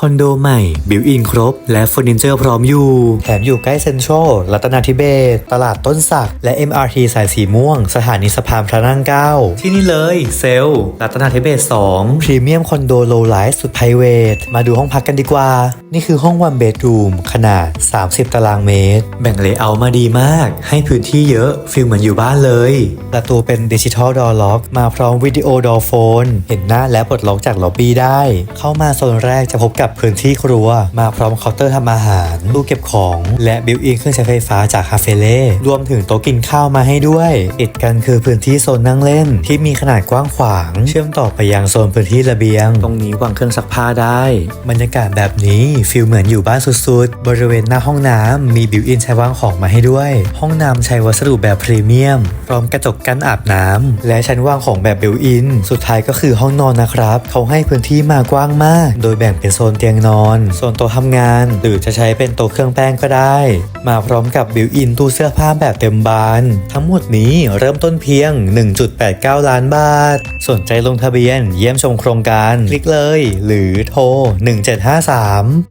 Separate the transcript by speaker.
Speaker 1: คอนโดใหม่ บิวอินครบ และเฟอร์นิเจอร์พร้อมอยู่ แถมอยู่ใกล้เซ็นทรัลรัตนาธิเบศรตลาดต้นสัก และ MRT สายสีม่วง สถานีสะพานพระนั่งเกล้า ที่นี่เลยเซลล์รัตนาธิเบศร2พรีเมียมคอนโดโลไลท์สุดไพรเวท มาดูห้องพักกันดีกว่า นี่คือห้องวันเบดรูมขนาด 30 ตารางเมตร แบ่งเลเยอร์มาดีมาก ให้พื้นที่เยอะฟีลเหมือนอยู่บ้านเลย ประตูเป็นดิจิทัลดอ r ล็อก มาพร้อมวิดีโอดอโฟน เห็นหน้าและปลดล็อกจากล็อบบี้ได้ เข้ามาโซนแรกจะพบกับพื้นที่ครัว มาพร้อมเคาน์เตอร์ทำอาหารตู้เก็บของ และบิวอินเครื่องใช้ไฟฟ้าจากคาเฟเล่รวมถึงโต๊ะกินข้าวมาให้ด้วยติดกันคือพื้นที่โซนนั่งเล่น ที่มีขนาดกว้างขวาง เชื่อมต่อไปยังโซนพื้นที่ระเบียง ตรงนี้วางเครื่องซักผ้าได้ บรรยากาศแบบนี้ฟิลเหมือนอยู่บ้านสุดๆ บริเวณหน้าห้องน้ำมีบิวอินใช้วางของมาให้ด้วย ห้องน้ำใช้วัสดุแบบพรีเมียม พร้อมกระจกกันอาบน้ำและชั้นวางของแบบบิวอิน สุดท้ายก็คือห้องนอนนะครับ เขาให้พื้นที่มากว้างมาก โดยแบ่งเป็นโซนเตียงนอน โซนโต๊ะทำงาน หรือจะใช้เป็นโต๊ะเครื่องแป้งก็ได้ มาพร้อมกับบิวอินตู้เสื้อผ้าแบบเต็มบาน ทั้งหมดนี้เริ่มต้นเพียง 1.89 ล้านบาท สนใจลงทะเบียน เยี่ยมชมโครงการ คลิกเลย หรือโทร 1753